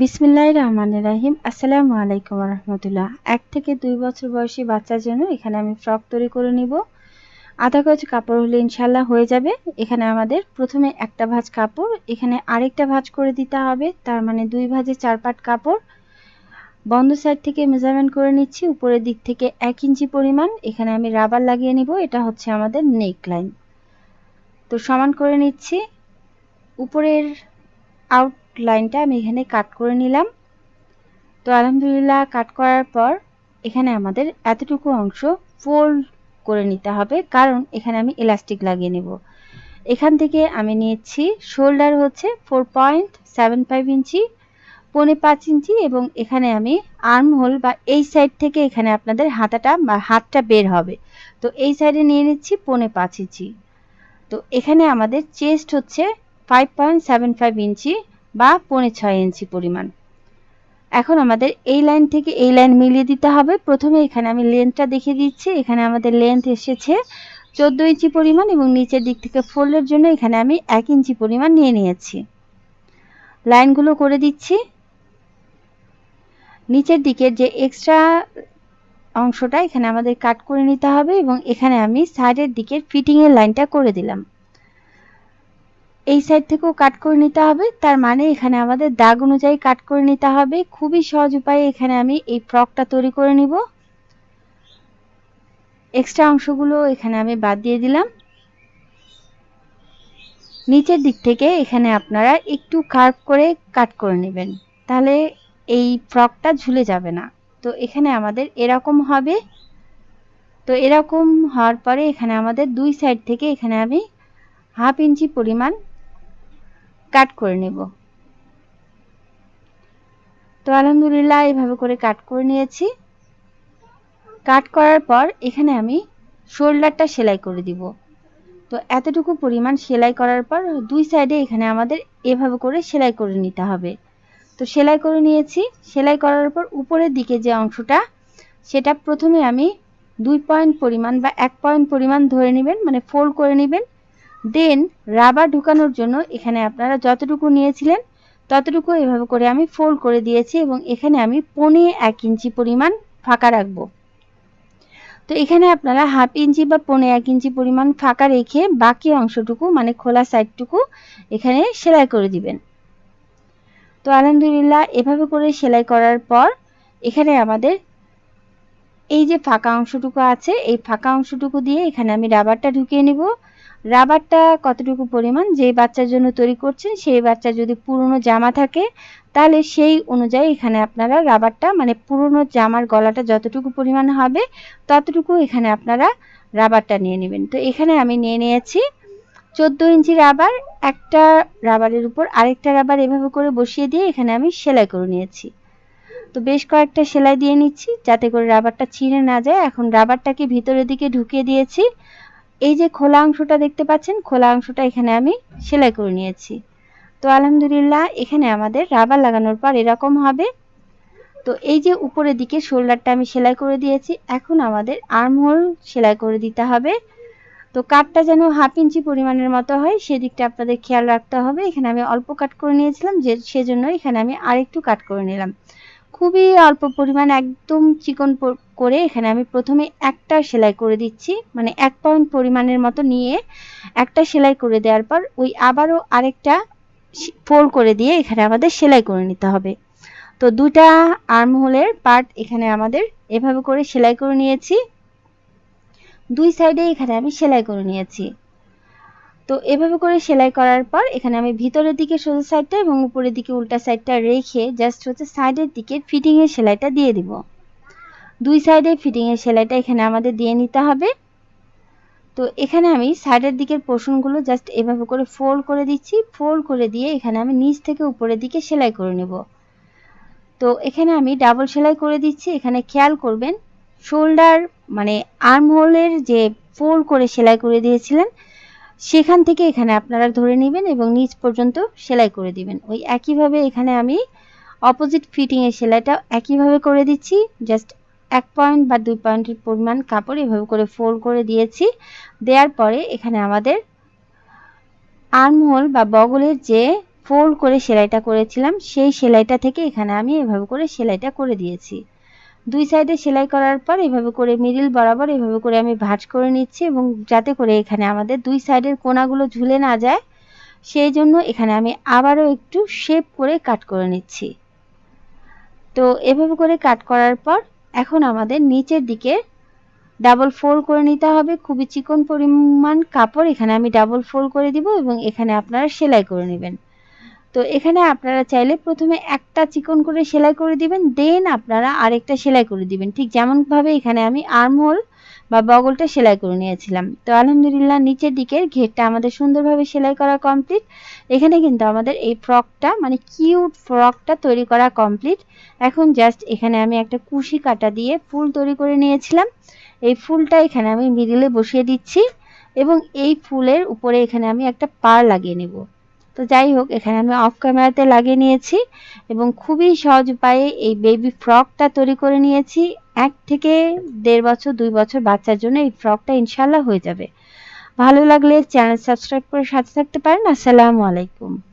বিসমিল্লাহ রহমান রাহিম। আসসালামু আলাইকুম রহমতুল্লাহ। এক থেকে দুই বছর বয়সী বাচ্চার জন্য এখানে আমি ফ্রক তৈরি করে নিব। আধা গজ কাপড় হলে ইনশাল্লাহ হয়ে যাবে। এখানে আমাদের প্রথমে একটা ভাঁজ কাপড়, এখানে আরেকটা ভাঁজ করে দিতে হবে। তার মানে দুই ভাঁজে চার পাট কাপড়। বন্ধ সাইড থেকে মেজারমেন্ট করে নিচ্ছি। উপরের দিক থেকে এক ইঞ্চি পরিমাণ। এখানে আমি রাবার লাগিয়ে নিব। এটা হচ্ছে আমাদের নেক লাইন। তো সমান করে নিচ্ছি। উপরের আউট লাইনটা আমি এখানে কাট করে নিলাম। তো আলহামদুলিল্লাহ কাট করার পর এখানে আমাদের এতটুকু অংশ ফোল্ড করে নিতে হবে, কারণ এখানে আমি ইলাস্টিক লাগিয়ে নেব। এখান থেকে আমি নিয়েছি শোল্ডার হচ্ছে four point seven five inch, পৌনে পাঁচ ইঞ্চি এবং এখানে আমি আর্ম হোল বা এই সাইড থেকে এখানে আপনাদের হাতাটা বা হাতটা বের হবে। তো এই সাইডে নিয়ে নিচ্ছি পৌনে পাঁচ ইঞ্চি। তো এখানে আমাদের চেস্ট হচ্ছে five point seven five inch বা পৌনে ছয় ইঞ্চি পরিমাণ। এখন আমাদের এই লাইন থেকে এই লাইন মিলিয়ে দিতে হবে। প্রথমে এখানে আমি লেন্থটা দেখিয়ে দিচ্ছি। এখানে আমাদের লেন্থ এসেছে চোদ্দ ইঞ্চি পরিমাণ এবং নিচের দিক থেকে ফোল্ডের জন্য এখানে আমি এক ইঞ্চি পরিমাণ নিয়ে নিয়েছি। লাইনগুলো করে দিচ্ছি। নিচের দিকের যে এক্সট্রা অংশটা এখানে আমাদের কাট করে নিতে হবে এবং এখানে আমি সাইডের দিকের ফিটিংয়ের লাইনটা করে দিলাম। এই সাইড থেকেও কাট করে নিতে হবে। তার মানে এখানে আমাদের দাগ অনুযায়ী কাট করে নিতে হবে। খুবই সহজ উপায়ে এখানে আমি এই ফ্রকটা তৈরি করে নিব। এক্সট্রা অংশগুলো এখানে আমি বাদ দিয়ে দিলাম। নিচের দিক থেকে এখানে আপনারা একটু কার্ভ করে কাট করে নেবেন। তাহলে এই ফ্রকটা ঝুলে যাবে না। তো এখানে আমাদের এরকম হবে। তো এরকম হওয়ার পরে এখানে আমাদের দুই সাইড থেকে এখানে আমি হাফ ইঞ্চি পরিমাণ কাট করে নেব। তো আলহামদুলিল্লাহ, এইভাবে করে কাট করে নিয়েছি। কাট করার পর এখানে আমি শোল্ডারটা সেলাই করে দিব। তো এতটুকু পরিমাণ সেলাই করার পর দুই সাইডে এখানে আমাদের এভাবে করে সেলাই করে নিতে হবে। তো সেলাই করে নিয়েছি। সেলাই করার পর উপরের দিকে যে অংশটা, সেটা প্রথমে আমি দুই পয়েন্ট পরিমাণ বা এক পয়েন্ট পরিমাণ ধরে নেবেন মানে ফোল্ড করে নেবেন। দেন রাবার ঢুকানোর জন্য এখানে আপনারা যতটুকু নিয়েছিলেন, ততটুকু এভাবে করে আমি ফোল্ড করে দিয়েছি এবং এখানে আমি পনে এক ইঞ্চি পরিমাণ ফাঁকা রাখব। তো এখানে আপনারা হাফ ইঞ্চি বা পনে এক ইঞ্চি পরিমাণ ফাঁকা রেখে বাকি অংশটুকু মানে খোলা সাইডটুকু এখানে সেলাই করে দিবেন। তো আলহামদুলিল্লাহ এভাবে করে সেলাই করার পর এখানে আমাদের এই যে ফাঁকা অংশটুকু আছে, এই ফাঁকা অংশটুকু দিয়ে এখানে আমি রাবারটা ঢুকিয়ে নিব। রাবারটা কতটুকু পরিমাণ? যে বাচ্চার জন্য তৈরি করছেন, সেই বাচ্চা যদি পুরনো জামা থাকে, তাহলে সেই অনুযায়ী এখানে আপনারা রাবারটা মানে পুরনো জামার গলাটা যতটুকু পরিমাণ হবে, ততটুকু এখানে আপনারা রাবারটা নিয়ে নেবেন। তো এখানে আমি নিয়ে নিয়েছি চোদ্দ ইঞ্চি রাবার, একটা রাবারের উপর আরেকটা রাবার এভাবে করে বসিয়ে দিয়ে এখানে আমি সেলাই করে নিয়েছি। তো বেশ কয়েকটা সেলাই দিয়ে নিচ্ছি, যাতে করে রাবারটা ছিঁড়ে না যায়। এখন রাবারটাকে ভিতরের দিকে ঢুকিয়ে দিয়েছি। এই যে খোলা অংশটা দেখতে পাচ্ছেন, খোলা অংশটা এখানে আমি সেলাই করে নিয়েছি। তো আলহামদুলিল্লাহ, এখানে আমাদের রাবার লাগানোর পর এরকম হবে। তো এই যে উপরের দিকে শোল্ডারটা আমি সেলাই করে দিয়েছি, এখন আমাদের আর্মহোল সেলাই করে দিতে হবে। তো কাটটা যেন হাফ ইঞ্চি পরিমাণের মতো হয়, সেদিকটা আপনাদের খেয়াল রাখতে হবে। এখানে আমি অল্প কাট করে নিয়েছিলাম, যে সেজন্য এখানে আমি আরেকটু কাট করে নিলাম। খুবই অল্প পরিমাণ একদম চিকন করে এখানে আমি প্রথমে একটা সেলাই করে দিচ্ছি। মানে এক পয়েন্ট পরিমাণের মতো নিয়ে একটা সেলাই করে দেওয়ার পর ওই আবারও আরেকটা ফোল্ড করে দিয়ে এখানে আমাদের সেলাই করে নিতে হবে। তো দুটা আর্মহোলের পার্ট এখানে আমাদের এভাবে করে সেলাই করে নিয়েছি। দুই সাইডে এখানে আমি সেলাই করে নিয়েছি। তো এভাবে করে সেলাই করার পর এখানে আমি ভিতরের দিকে সোজা সাইডটা এবং উপরের দিকে উল্টা সাইডটা রেখে জাস্ট হচ্ছে সাইডের দিকে ফিটিংয়ের সেলাইটা দিয়ে দিব। দুই সাইডে ফিটিংয়ের সেলাইটা এখানে আমাদের দিয়ে নিতে হবে। তো এখানে আমি সাইডের দিকের পোর্শনগুলো জাস্ট এভাবে করে ফোল্ড করে দিচ্ছি। ফোল্ড করে দিয়ে এখানে আমি নিচ থেকে উপরের দিকে সেলাই করে নেব। তো এখানে আমি ডাবল সেলাই করে দিচ্ছি। এখানে খেয়াল করবেন শোল্ডার মানে আর্ম হোলের যে ফোল্ড করে সেলাই করে দিয়েছিলেন সেখান থেকে এখানে আপনারা ধরে নেবেন এবং নিচ পর্যন্ত সেলাই করে দিবেন। ওই একইভাবে এখানে আমি অপোজিট ফিটিংয়ের সেলাইটা একইভাবে করে দিচ্ছি। জাস্ট এক পয়েন্ট বা দুই পয়েন্টের পরিমাণ কাপড় এভাবে করে ফোল্ড করে দিয়েছি। দেওয়ার পরে এখানে আমাদের আর্মহোল বা বগলের যে ফোল্ড করে সেলাইটা করেছিলাম, সেই সেলাইটা থেকে এখানে আমি এভাবে করে সেলাইটা করে দিয়েছি। দুই সাইডে সেলাই করার পর এভাবে করে মিডিল বরাবর এভাবে করে আমি ভাঁজ করে নিচ্ছি এবং যাতে করে এখানে আমাদের দুই সাইডের কোনাগুলো ঝুলে না যায়, সেই জন্য এখানে আমি আবারও একটু শেপ করে কাট করে নিচ্ছি। তো এভাবে করে কাট করার পর এখন আমাদের নিচের দিকে ডাবল ফোল্ড করে নিতে হবে। খুবই চিকন পরিমাণ কাপড় এখানে আমি ডাবল ফোল্ড করে দিব এবং এখানে আপনারা সেলাই করে নেবেন। তো এখানে আপনারা চাইলে প্রথমে একটা চিকন করে সেলাই করে দিবেন, দেন আপনারা আরেকটা সেলাই করে দিবেন। ঠিক যেমনভাবে এখানে আমি আর্মহোল বা বগলটা সেলাই করে নিয়েছিলাম। তো আলহামদুলিল্লাহ নিচের দিকের ঘেরটা আমাদের সুন্দরভাবে সেলাই করা কমপ্লিট। এখানে কিন্তু আমাদের এই ফ্রকটা মানে কিউট ফ্রকটা তৈরি করা কমপ্লিট। এখন জাস্ট এখানে আমি একটা কুশি কাটা দিয়ে ফুল তৈরি করে নিয়েছিলাম। এই ফুলটা এখানে আমি মিডিলে বসিয়ে দিচ্ছি এবং এই ফুলের উপরে এখানে আমি একটা পার লাগিয়ে নেব। তো যাই হোক, এখানে আমি অফ ক্যামেরাতে লাগিয়ে নিয়েছি এবং খুবই সহজ উপায়ে এই বেবি ফ্রকটা তৈরি করে নিয়েছি। এক থেকে দেড় বছর, দুই বছর বাচ্চার জন্য এই ফ্রকটা ইনশাল্লাহ হয়ে যাবে। ভালো লাগলে চ্যানেল সাবস্ক্রাইব করে সাথে থাকতে পারেন। আসসালামু আলাইকুম।